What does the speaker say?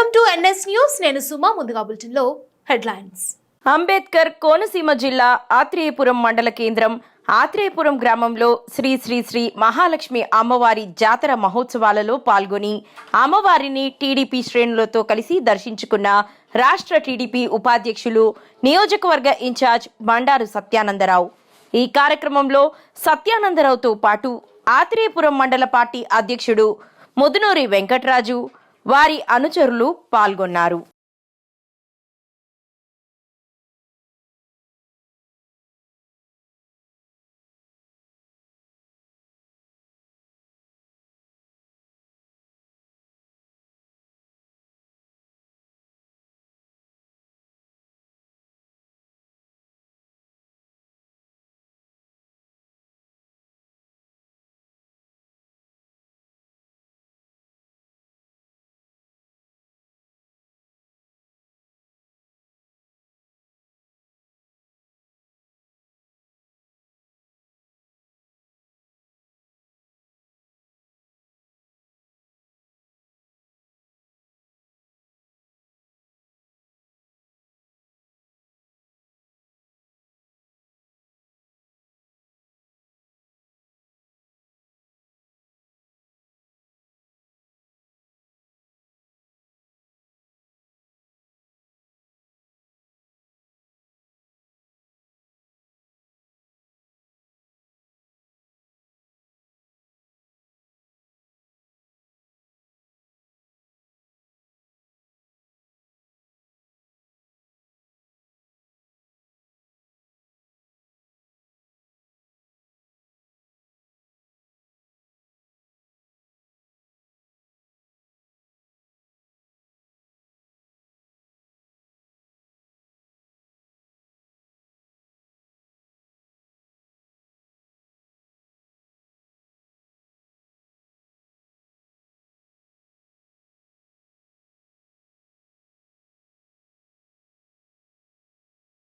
Welcome to NS news. నేను సుమా ముందుగా బులెటిన్లో హెడ్లైన్స్. అంబేద్కర్ కోనసీమ జిల్లా ఆత్రేయపురం మండల కేంద్రం ఆత్రేయపురం గ్రామంలో శ్రీ శ్రీ శ్రీ మహాలక్ష్మి అమ్మవారి జాతర మహోత్సవాలలో పాల్గొని అమ్మవారిని టీడీపీ శ్రేణులతో కలిసి దర్శించుకున్న రాష్ట్ర టీడీపీ ఉపాధ్యక్షులు నియోజకవర్గ ఇన్ఛార్జ్ బండారు సత్యానందరావు. ఈ కార్యక్రమంలో సత్యానందరావుతో పాటు ఆత్రేయపురం మండల పార్టీ అధ్యక్షుడు ముదునూరి వెంకట్రాజు వారి అనుచరులు పాల్గొన్నారు.